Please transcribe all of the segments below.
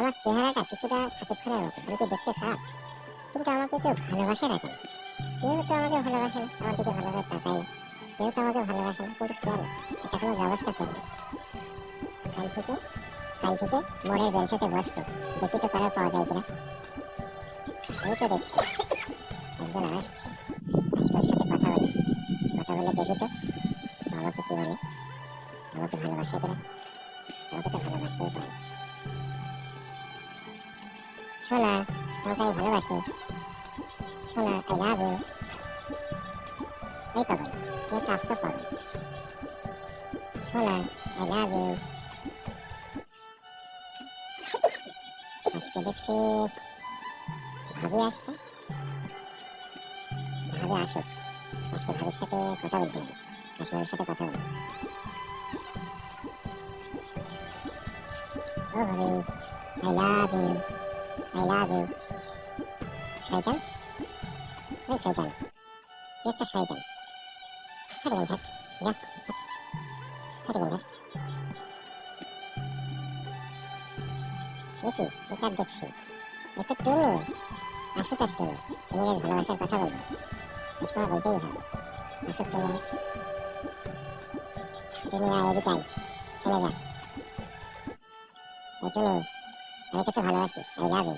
আমার চেহারাটা কিছুটা সাকিব খানের মতো। আমি কি দেখতে খারাপ কিন্তু আমাকে কেউ ভালোবাসে না কেন? কেউ তো আমাকে ভালোবাসে না। আমার দিকে ভালোভাবে তাকায় না? কেউ তো আমাকে ভালোবাসে না। কিন্তু কেন? এটা কোনো ব্যবস্থা করব কাল থেকে কাল থেকে মোড়ের বেলসাতে বসবো। দেখি তো করার পাওয়া যায় কিনা। এই তো দেখছি। একজন আসছে। আজকে ওর সাথে কথা বলি। কথা বলে দেখি তো আমাকে কি বলে। আমাকে ভালোবাসে কিনা? আমাকে তো ভালোবাসতেই পারে শোনা তোমাকে আমি ভালোবাসি শোনা আই লাভ ইউ এই পাগল তুই একটা আস্ত পাগল শোনা আই লাভ ইউ আজকে দেখছি ভাবি আসছে ভাবি আসুক আজকে ভাবির সাথে কথা বলতে হবে আজকে ভাবির সাথে কথা বলব ও ভাবি I love you I love you শয়তান ওই শয়তান তুই একটা শয়তান হাটে গেল থাক যা হাটে গেল থাক দেখি এটা দেখছি এটা টুনু আসুক আজ টুনু তুমি আজ ভালোবাসার কথা বলবে আজকে আমার বলতেই হবে আসুক টুনু টুনু আয় এদিকে আয় চলে যা এই টুনু আমি তোকে ভালোবাসি আই লাভ ইউ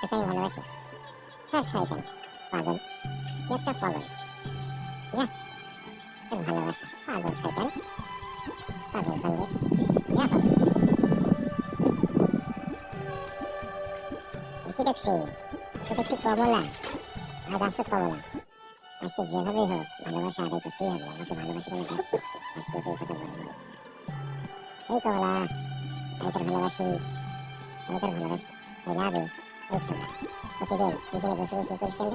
তোকে আমি ভালোবাসি। স্যার শয়তান পাগল। তুই একটা পাগল। যা। তোর ভালোবাসা। পাগল শয়তান। পাগল সঙ্গে যা, পাগল। কি দেখছি? তো দেখছি কমলা। আজ আসো কমলা। আজকে যেভাবেই হোক, ভালোবাসা আদায় করতেই হবে। আমাকে ভালোবাসা দেখ আজকে ওকে কথা বলব। এই কমলা, আমি তোর ভালোবাসি। আমি তোর ভালোবাসি আই লাভ ইউ এই ছেলে প্রতিদিন বিকেলে বসে বসে করিস কেন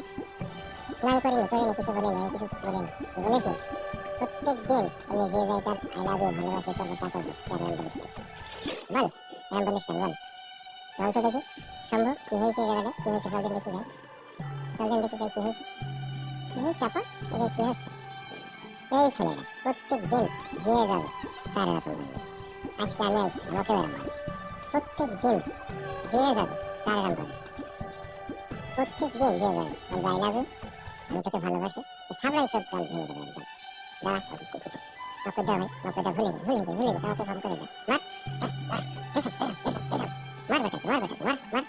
না আমি করিনি করিনি, কিছু বলিনি, আমি কিছু বলিনি তুই বলিস নি? প্রত্যেক দিন আমি যে যাই তার আই লাভ ইউ, ভালোবাসি করব তা করব তার নাম বলিস বল, নাম বলিস কেন বল। চল তো দেখি সম্ভব কি হয়েছে জায়গাটা কি হয়েছে? চলদিন দেখি যাই চলদিন দেখি যাই কি হয়েছে? কি হয়েছে, আপা? এটা কি হচ্ছে এই ছেলেটা প্রত্যেক দিন যে যাবে, তার এরকম আজকে আমি আছি আমাকে এরকম প্রত্যেক দিন যে যাবে তার এরকম করে প্রত্যেক দিন দিয়ে যাবে বলবে আই লাভ ইউ আমি তোকে ভালোবাসি। খাবলাই সব গাল ভেঙে দেবে একদম। দাঁড়া ওকে কুকুরটা। মাকে দাও ভাই মাকে দাও। ভুলে ভুলে ভুলে গেছে। আমাকে ফোন করে দে মার। এসব এসব এসব এসব মার বেটাকে মার বেটাকে মার মার।